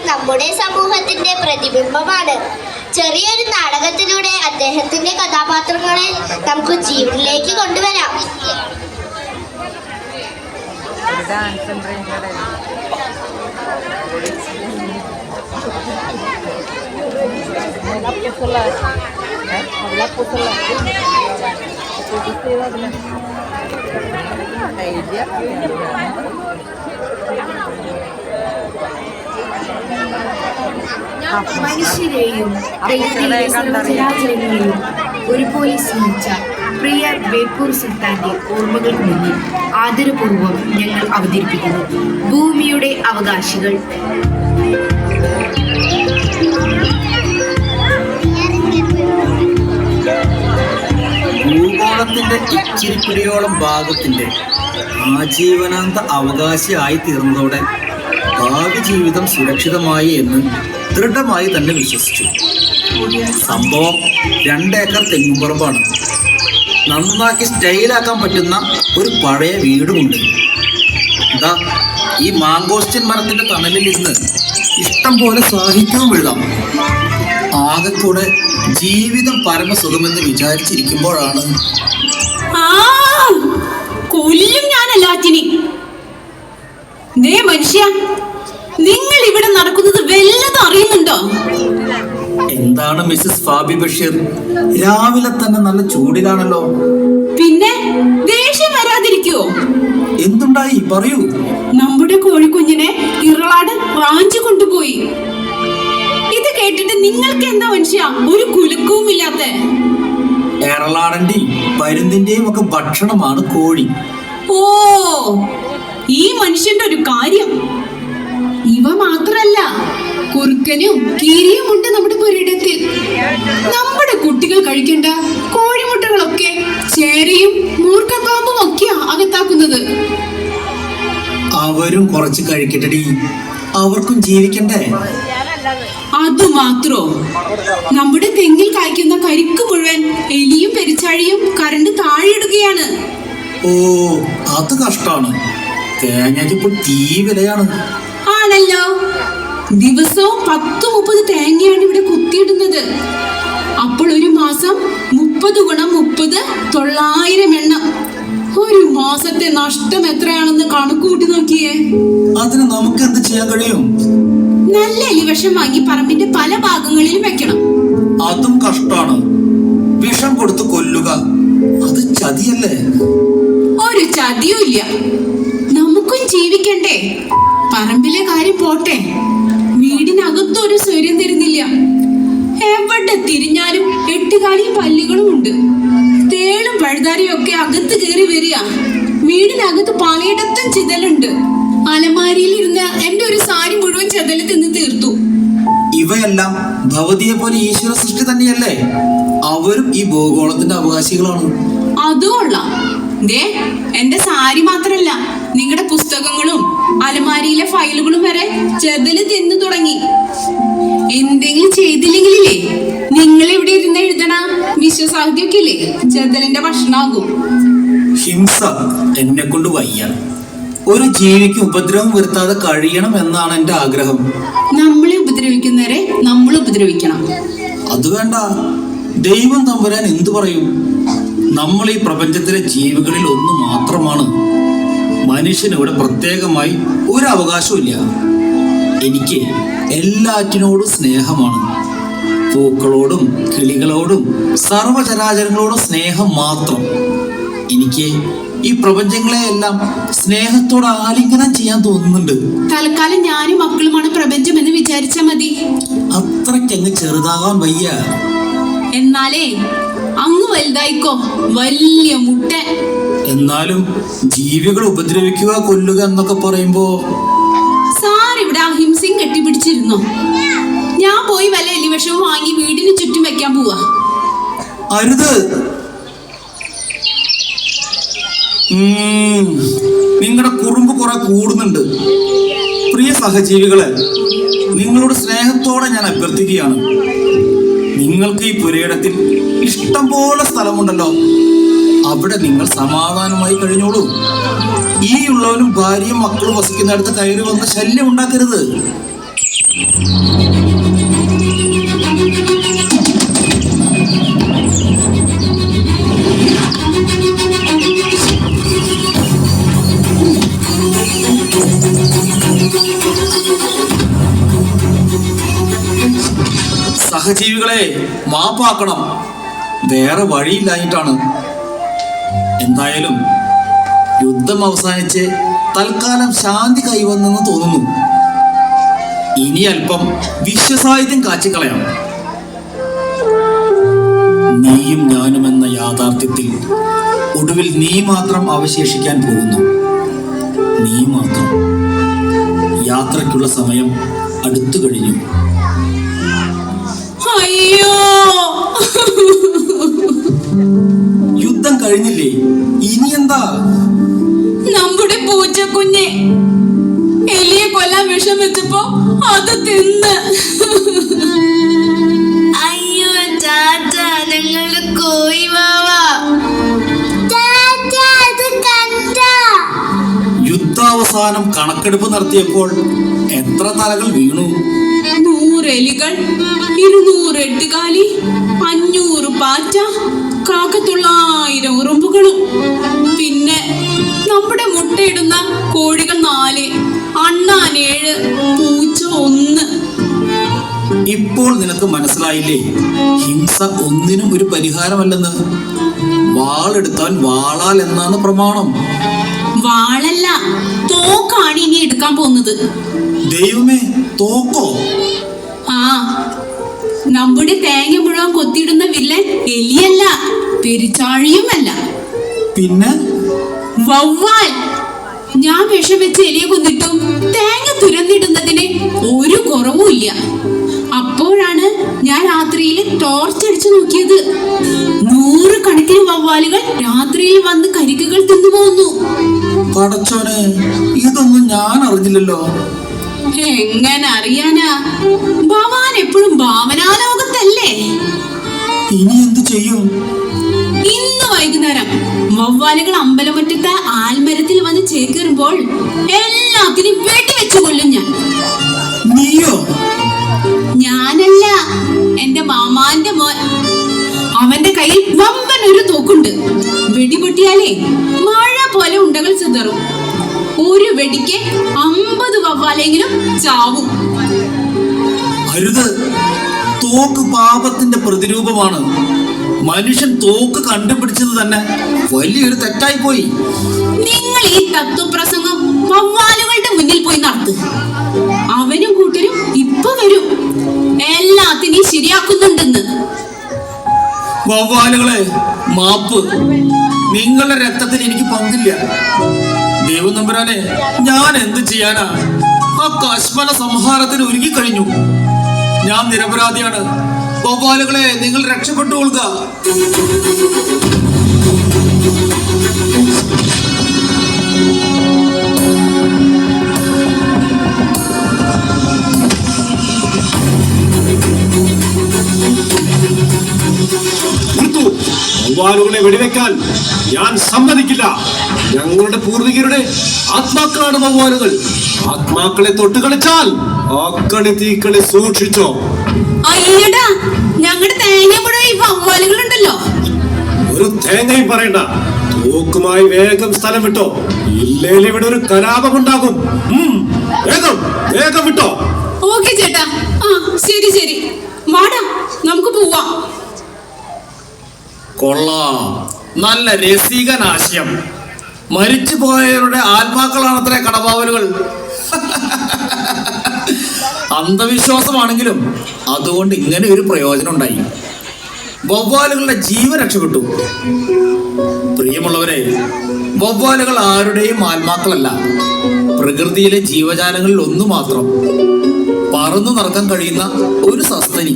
നമ്മുടെ സമൂഹത്തിന്റെ പ്രതിബിംബമാണ്. ചെറിയൊരു നാടകത്തിലൂടെ അദ്ദേഹത്തിന്റെ കഥാപാത്രങ്ങളെ നമുക്ക് ജീവനിലേക്ക് കൊണ്ടുവരാം. ഡാൻസ് മനുഷ്യരെയും സർവചരാചരങ്ങളെയും ഒരുപോലെ സ്നേഹിച്ച പ്രിയ ബേപ്പൂർ സുൽത്താന്റെ ഓർമ്മകൾക്ക് മുന്നിൽ ആദരപൂർവം ഞങ്ങൾ അവതരിപ്പിക്കുന്നു. ഭൂമിയുടെ അവകാശികൾ. ഭൂഗോളത്തിന്റെ ഇച്ചിരിപ്പിടിയോളം ഭാഗത്തിന്റെ ആജീവനാന്ത അവകാശിയായി തീർന്നതോടെ ഭാവി ജീവിതം സുരക്ഷിതമായി എന്ന് ദൃഢമായി തന്നെ വിശ്വസിച്ചു. സംഭവം രണ്ടേക്കർ തെങ്ങുപറമ്പാണ് നന്നാക്കി സ്റ്റൈലാക്കാൻ പറ്റുന്ന ഒരു പഴയ വീടുമുണ്ട്. ഇതാ ഈ മാങ്കോസ്റ്റൻ മരത്തിന്റെ തണലിൽ ഇരുന്ന് ഇഷ്ടം പോലെ സാഹിത്യവും എഴുതാം. ആകെക്കൂടെ ജീവിതം പരമസുഖമെന്ന് വിചാരിച്ചിരിക്കുമ്പോഴാണ്. കൊല്ലും ഞാൻ എല്ലാറ്റിനെ ദേ മനുഷ്യ നിങ്ങൾ ഇവിടെ നടക്കുന്നത് വല്ലതും അറിയുന്നുണ്ടോ? എന്താണ് മിസ്സസ് ഫാബി ബഷീർ? രാവിലെ തന്നെ നല്ല ചൂടിലാണല്ലോ. പിന്നെ ദേഷ്യം വരാതിരിക്കോ? എന്തുണ്ടായി? പറയൂ. നമ്മുടെ കോഴിക്കുഞ്ഞിനെ ഇറളാട് റാഞ്ചു കൊണ്ടുപോയി. ഇത് കേട്ടിട്ട് നിങ്ങൾക്ക് എന്താ മനുഷ്യ? ഒരു കുലുക്കവും ഇല്ലാത്ത. ഏറളാടന്റെയും പരുന്തിന്റെയും ഒക്കെ ഭക്ഷണമാണ് കോഴി. ഓ ഈ മനുഷ്യന്റെ ഒരു കാര്യം. ഇവ മാത്രല്ല കുറുക്കനും കീരിയും ഉണ്ട് നമ്മുടെ പുരയിടത്തിൽ നമ്മുടെ കുട്ടികൾ കഴിക്കേണ്ട കോഴിമുട്ടകളൊക്കെ ചേരയും മൂർക്കപ്പാമ്പും ഒക്കെയാ അകത്താക്കുന്നത്. അവരും കുറച്ച് കഴിക്കട്ടെടി. അവർക്കും ജീവിക്കണ്ടേ? അത് മാത്രോ? നമ്മുടെ തെങ്ങിൽ കായ്ക്കുന്ന കരിക്ക് മുഴുവൻ എലിയും പെരിച്ചാഴിയും കരണ്ട് താഴെയിടുകയാണ്. ഓ അത് കഷ്ടാണ്. തേങ്ങയ്ക്കിപ്പോൾ തീ വിലയാണ്. ആണല്ലോ. ദിവസവും പത്ത് മുപ്പത് തേങ്ങയാണ് ഇവിടെ കുത്തിയിടുന്നത്. അപ്പോൾ ഒരു മാസം മുപ്പത് ഗുണം മുപ്പത് തൊള്ളായിരം എണ്ണം. ഒരു മാസത്തെ നഷ്ടം എത്രയാണെന്ന് കണക്ക് കൂട്ടി നോക്കിയേ. അതിന് നമുക്ക് എന്ത് ചെയ്യാൻ കഴിയും? നല്ല എലിവിഷം വാങ്ങി പറമ്പിന്റെ പല ഭാഗങ്ങളിലും വെക്കണം. അതും കഷ്ടാണ്. വിഷം കൊടുത്ത് കൊല്ലുക. അത് ചതിയല്ലേ? ഒരു ചതിയും ഇല്ല നമുക്കും ജീവിക്കണ്ടേ? പറമ്പിലെ കാര്യം പോട്ടെ. വീടിനകത്തൊരു സ്വര്യം തരുന്നില്ല. എവിടെ തിരിഞ്ഞാലും എട്ടുകാലിയും പല്ലുകളും ഉണ്ട്. തേളും പഴുതാരിയും ഒക്കെ അകത്ത് കയറി വരിക. വീടിനകത്ത് പലയിടത്തും ചിതലുണ്ട്. അലമാരിയിൽ ഇരുന്ന എന്റെ ഒരു സാരി മുഴുവൻ ചെതൽ തിന്ന് തീർത്തു. ഇവയെല്ലാം ഭവതിയെ പോലെ ഈശ്വര സൃഷ്ടി തന്നെയല്ലേ? അവരും ഈ ഭൂഗോളത്തിന്റെ അവകാശികളാണ്. അതുകൊള്ളാം. ദേ എന്റെ സാരി മാത്രല്ല. നിങ്ങളുടെ പുസ്തകങ്ങളും അലമാരിയിലെ ഫയലുകളും വരെ ചെതൽ തിന്നു തുടങ്ങി. എന്തെങ്കിലും ചെയ്തില്ലെങ്കിലേ നിങ്ങൾ ഇവിടെ ഇരുന്ന് എഴുതണ വിശ്വസാഹിത്യമൊക്കെ ഇല്ലേ ചെതലിന്റെ ഭക്ഷണമാകും. ഹിംസ എന്നെ കൊണ്ട് വയ്യ. ഒരു ജീവിക്ക് ഉപദ്രവം വരുത്താതെ കഴിയണം എന്നാണ് എന്റെ ആഗ്രഹം. നമ്മളെ ഉപദ്രവിക്കുന്നവരെ നമ്മൾ ഉപദ്രവിക്കണം. അത് വേണ്ട. ദൈവം തമ്പുരാൻ എന്തു പറയും? നമ്മൾ ഈ പ്രപഞ്ചത്തിലെ ജീവികളിൽ ഒന്ന് മാത്രമാണ്. മനുഷ്യന് ഇവിടെ പ്രത്യേകമായി ഒരു അവകാശമില്ല എനിക്ക് എല്ലാറ്റിനോടും സ്നേഹമാണ്. പൂക്കളോടും കിളികളോടും സർവചരാചരങ്ങളോടും സ്നേഹം മാത്രം. എനിക്ക് ഈ പ്രപഞ്ചങ്ങളെ എല്ലാം സ്നേഹത്തോടെ ആലിംഗനം ചെയ്യാൻ തോന്നുന്നുണ്ട്. തൽക്കാലം ഞാനും മക്കളുമാണ് പ്രപഞ്ചം എന്ന് വിചാരിച്ചാ മതി. അത്രയ്ക്കങ്ങ് ചെറുതാകാൻ വയ്യ. എന്നാലേ അങ്ങ് വലുതായിക്കോ. വലിയ മുട്ട. എന്നാലും ജീവികൾ ഉപദ്രവിക്കുക കൊല്ലുക എന്നൊക്കെ പറയുമ്പോ സാർ ഇവിടെ അഹിംസയും കെട്ടിപ്പിടിച്ചിരുന്നു? ഞാൻ പോയി വല്ല എലിവിഷവും വാങ്ങി വീടിന് ചുറ്റും വെക്കാൻ പോവാ. അരുത്. നിങ്ങളുടെ കുറുമ്പ് കുറെ കൂടുന്നുണ്ട്. പ്രിയ സഹജീവികളെ നിങ്ങളോട് സ്നേഹത്തോടെ ഞാൻ അഭ്യർത്ഥിക്കുകയാണ്. നിങ്ങൾക്ക് ഈ പുരയിടത്തിൽ ഇഷ്ടം പോലെ സ്ഥലമുണ്ടല്ലോ. അവിടെ നിങ്ങൾ സമാധാനമായി കഴിഞ്ഞോളൂ. ഈ ഉള്ളവനും ഭാര്യയും മക്കളും വസിക്കുന്നിടത്ത് കയറി വന്ന ശല്യം ഉണ്ടാക്കരുത്. സഹജീവികളെ മാപ്പാക്കണം. വേറെ വഴിയില്ലായിട്ടാണ് എന്തായാലും യുദ്ധം അവസാനിച്ച് തൽക്കാലം ശാന്തി കൈവന്നെന്ന് തോന്നുന്നു. ഇനി അല്പം വിശ്വസാഹിത്യം കാച്ചിക്കളയാം. നീയും ഞാനും എന്ന യാഥാർത്ഥ്യത്തിൽ ഒടുവിൽ നീ മാത്രം അവശേഷിക്കാൻ പോകുന്നു. നീ മാത്രം. യാത്രയ്ക്കുള്ള സമയം അടുത്തു കഴിഞ്ഞു. അയ്യോ! കഴിഞ്ഞില്ലേ? ഇനി എന്താ? നമ്മുടെ പൂച്ചക്കുഞ്ഞെ എലിയെ കൊല്ലാൻ വിഷം വെച്ചപ്പോ അത് തിന്ന്. അയ്യോ ചാച്ച ഞങ്ങളുടെ കോയി മാവാ. യുദ്ധാവസാനം കണക്കെടുപ്പ് നടത്തിയപ്പോൾ എത്ര തലകൾ വീണു? നൂറ് എലികൾ ഇരുന്നൂറ് എട്ടുകാലി അഞ്ഞൂറ് പാറ്റ കാക്കത്തൊള്ളായിരം ഉറുമ്പുകളും. പിന്നെ നമ്മുടെ മുട്ടയിടുന്ന കോഴികൾ നാല് അണ്ണാൻ ഏഴ് പൂച്ച ഒന്ന്. ഇപ്പോൾ നിനക്ക് മനസ്സിലായില്ലേ? ഹിംസ ഒന്നിനും ഒരു പരിഹാരമല്ലെന്ന്. വാളെടുത്താൽ വാളാൽ എന്നാണ് പ്രമാണം. വാളല്ല തോക്കാണ് ഇനി എടുക്കാൻ പോകുന്നത്. ദൈവമേ തോക്കോ? നമ്മുടെ തേങ്ങ മുഴുവൻ കൊത്തിയിടുന്ന വില്ലൻ എലിയല്ല പെരിച്ചാഴിയുമല്ല പിന്നെ? വവ്വാൽ. ഞാൻ വിഷം വെച്ച് എലിയെ കൊന്നിട്ടും. തേങ്ങ തുരന്നിടുന്നതിന് ഒരു കുറവുമില്ല അപ്പോഴാണ് ഞാൻ രാത്രിയിൽ ടോർച്ച് അടിച്ചു നോക്കിയത്. നൂറ് കണക്കിന് വവ്വാലുകൾ രാത്രിയിൽ വന്ന് കരിക്കുകൾ തിന്നുപോകുന്നു പടച്ചോനെ ഇതൊന്നും ഞാൻ അറിഞ്ഞില്ലല്ലോ. എങ്ങനെ അറിയാനാ? ഭവാൻ എപ്പോഴും ഭാവനാലോകത്തല്ലേ? ഇനി എന്ത് ചെയ്യും? ഇന്ന് വൈകുന്നേരം വവ്വാലുകൾ അമ്പലമുറ്റത്ത് ആൽമരത്തിൽ വന്ന് ചേക്കേറുമ്പോൾ എല്ലാത്തിനും വെടിവെച്ചു കൊല്ലും ഞാൻ. നീയോ? ഞാനല്ല എന്റെ മാമാന്റെ മോൻ. അവന്റെ കയ്യിൽ വമ്പൻ ഒരു തോക്കുണ്ട്. വെടിപൊട്ടിയാലേ മഴ പോലെ ഉണ്ടകൾ ചിതറും. ഒരു വെടിക്ക് അമ്പത് വവ്വാലെങ്കിലും ചാവും. അരുത്. തോക്ക് പാപത്തിന്റെ പ്രതിരൂപമാണ്. മനുഷ്യൻ തോക്ക് കണ്ടുപിടിച്ചത് തന്നെ വലിയൊരു തെറ്റായി പോയി. നിങ്ങൾ ഈ തത്വപ്രസംഗം വവ്വാലുകളുടെ മുന്നിൽ പോയി നടത്ത്. അവനും കൂട്ടരും ഇപ്പൊ വരും. എല്ലാത്തിനെയും ശരിയാക്കുന്നുണ്ടെന്ന്. വവ്വാലുകളെ മാപ്പ്. നിങ്ങളുടെ രക്തത്തിൽ എനിക്ക് പങ്കില്ല. ദൈവം നമ്പുരാനെ ഞാൻ എന്ത് ചെയ്യാനാ? ആ കശ്മല സംഹാരത്തിന് ഒരുങ്ങി കഴിഞ്ഞു. ഞാൻ നിരപരാധിയാണ്. ഗോപാലുകളെ നിങ്ങൾ നിർത്തൂ വവ്വാലുകളെ വെടിവെക്കാൻ ഞാൻ സമ്മതിക്കില്ല. ഞങ്ങളുടെ പൂർവികരുടെ ആത്മാക്കളാണ് വവ്വാലുകൾ ആത്മാക്കളെ തൊട്ട് കളിച്ചാൽ ആക്കളി കളി തീക്കളി സൂക്ഷിച്ചോ. അയ്യടാ ഞങ്ങളുടെ തേങ്ങ മുഴുവൻ വവ്വാലുകളുണ്ടല്ലോ ഒരു തേങ്ങയും പറയണ്ട. തോക്കുമായി വേഗം സ്ഥലം വിട്ടോ. ഇല്ലേൽ ഇവിടെ ഒരു കലാപമുണ്ടാകും ഉം, വേഗം വേഗം വിട്ടോ. ഓക്കെ ചേട്ടാ. ആ ശരി ശരി. വാടാ നമുക്ക് കൊള്ളാം. നല്ല രസികനാശയം മരിച്ചു പോയവരുടെ ആത്മാക്കളാണ് അത്ര കടപാവലുകൾ അന്ധവിശ്വാസമാണെങ്കിലും അതുകൊണ്ട് ഇങ്ങനെ ഒരു പ്രയോജനം ഉണ്ടായി വവ്വാലുകളുടെ ജീവൻ രക്ഷപ്പെട്ടു. പ്രിയമുള്ളവരെ വവ്വാലുകൾ ആരുടെയും ആത്മാക്കളല്ല. പ്രകൃതിയിലെ ജീവജാലങ്ങളിൽ ഒന്നു മാത്രം പറന്നു നടക്കാൻ കഴിയുന്ന ഒരു സസ്തനി.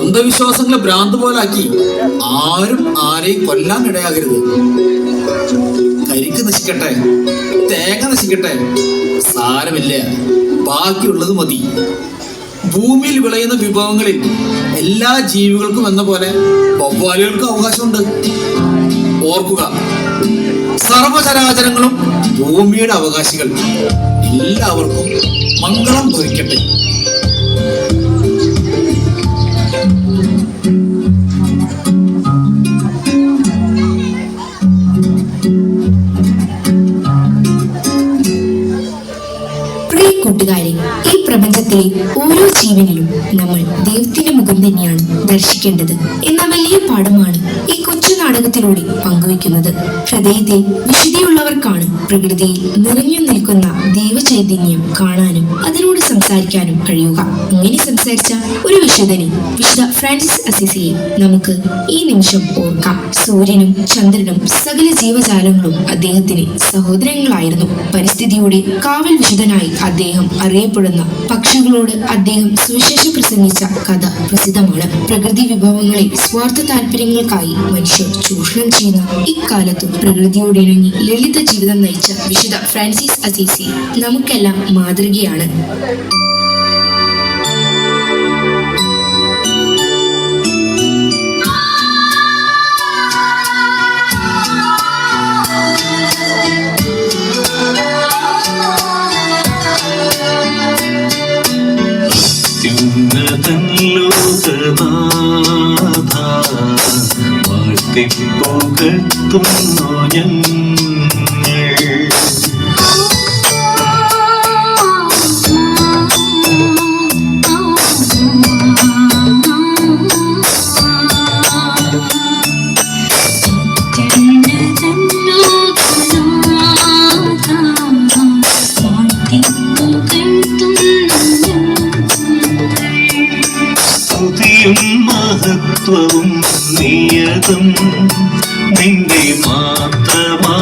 അന്ധവിശ്വാസങ്ങളെ ഭ്രാന്ത് പോലാക്കി ആരും ആരെയും കൊല്ലാൻ ഇടയാകരുത്. കരിക്ക് നശിക്കട്ടെ തേങ്ങ നശിക്കട്ടെ സാരമില്ല. ബാക്കിയുള്ളത് മതി. ഭൂമിയിൽ വിളയുന്ന വിഭവങ്ങളിൽ എല്ലാ ജീവികൾക്കും എന്ന പോലെ വവ്വാലുകൾക്കും അവകാശമുണ്ട്. ഓർക്കുക സർവചരാചരങ്ങളും ഭൂമിയുടെ അവകാശികൾ. എല്ലാവർക്കും മംഗളം ഭവിക്കട്ടെ. കൂട്ടുകാരെ ഈ പ്രപഞ്ചത്തിലെ ഓരോ ജീവനിലും നമ്മൾ ദൈവത്തിന്റെ മുഖം തന്നെയാണ് ദർശിക്കേണ്ടത് എന്ന വലിയ പാഠമാണ് ഈ കൊച്ചു നാടകത്തിലൂടെ പങ്കുവെക്കുന്നത് ഹൃദയത്തിൽ വിശുദ്ധിയുള്ളവർക്കാണ് പ്രകൃതിയിൽ നിറഞ്ഞു നിൽക്കുന്ന ദൈവചൈതന്യം കാണാനും അതിനോട് സംസാരിക്കാനും കഴിയുക. ഇങ്ങനെ സംസാരിച്ച ഒരു വിശുദ്ധനെ വിശുദ്ധ ഫ്രാൻസിസ് അസിസിയെ നമുക്ക് ഈ നിമിഷം ഓർക്കാം. സൂര്യനും ചന്ദ്രനും സകല ജീവജാലങ്ങളും അദ്ദേഹത്തിന് സഹോദരങ്ങളായിരുന്നു. പരിസ്ഥിതിയുടെ കാവൽ വിശുദ്ധനായി അദ്ദേഹം അറിയപ്പെടുന്ന പക്ഷികളോട് അദ്ദേഹം സുവിശേഷം പ്രസംഗിച്ച കഥ പ്രസിദ്ധമാണ്. പ്രകൃതി വിഭവങ്ങളെ സ്വാർത്ഥ താല്പര്യങ്ങൾക്കായി മനുഷ്യർ ചൂഷണം ചെയ്യുന്നു ഇക്കാലത്തും പ്രകൃതിയോട് ഇണങ്ങി ലളിത ജീവിതം നയിച്ച വിശുദ്ധ ഫ്രാൻസിസ് അസീസി നമുക്കെല്ലാം മാതൃകയാണ്. ലോകനാഥ വാഴ്ത്തിപ്പുകഴ്ത്തുന്നു ഞങ്ങൾ സ്തുതിയും മഹത്വവും നിയതും നിന്റെ മാത്രമാം